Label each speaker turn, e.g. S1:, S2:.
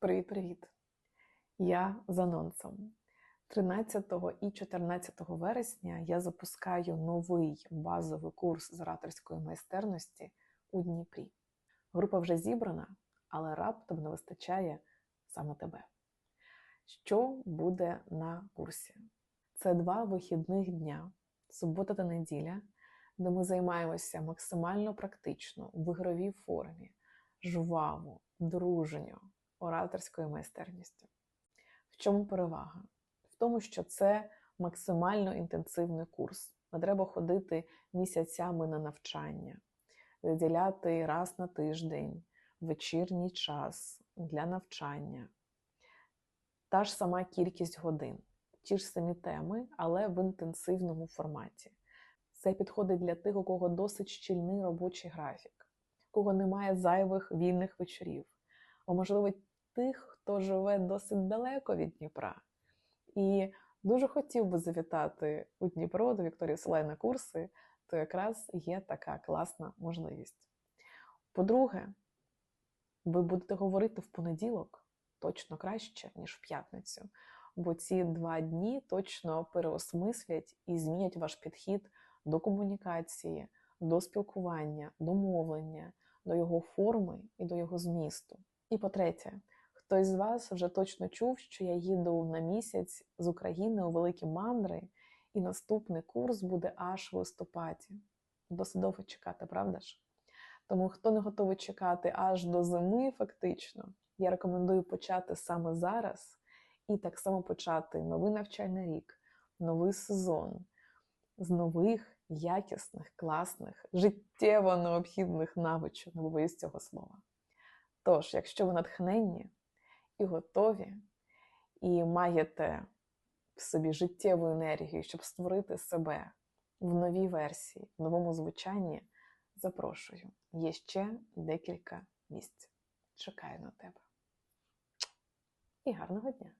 S1: Привіт-привіт! Я з анонсом. 13 і 14 вересня я запускаю новий базовий курс з ораторської майстерності у Дніпрі. Група вже зібрана, але раптом не вистачає саме тебе. Що буде на курсі? Це два вихідних дня, субота та неділя, де ми займаємося максимально практично в ігровій формі, жваво, дружньо, ораторською майстерністю. В чому перевага? В тому, що це максимально інтенсивний курс. Не треба ходити місяцями на навчання, виділяти раз на тиждень вечірній час для навчання. Та ж сама кількість годин, ті ж самі теми, але в інтенсивному форматі. Це підходить для тих, у кого досить щільний робочий графік, у кого немає зайвих вільних вечорів, а можливо, тих, хто живе досить далеко від Дніпра. І дуже хотів би завітати у Дніпро до Вікторії Солай на курси, то якраз є така класна можливість. По-друге, ви будете говорити в понеділок точно краще, ніж в п'ятницю, бо ці два дні точно переосмислять і змінять ваш підхід до комунікації, до спілкування, до мовлення, до його форми і до його змісту. І по-третє, хтось з вас вже точно чув, що я їду на місяць з України у Великі Мандри, і наступний курс буде аж в листопаді. Досить довго чекати, правда ж? Тому хто не готовий чекати аж до зими, фактично, я рекомендую почати саме зараз і так само почати новий навчальний рік, новий сезон з нових, якісних, класних, життєво необхідних навичок, не боюсь цього слова. Тож, якщо ви натхненні і готові, і маєте в собі життєву енергію, щоб створити себе в новій версії, в новому звучанні, запрошую. Є ще декілька місць. Чекаю на тебе. І гарного дня!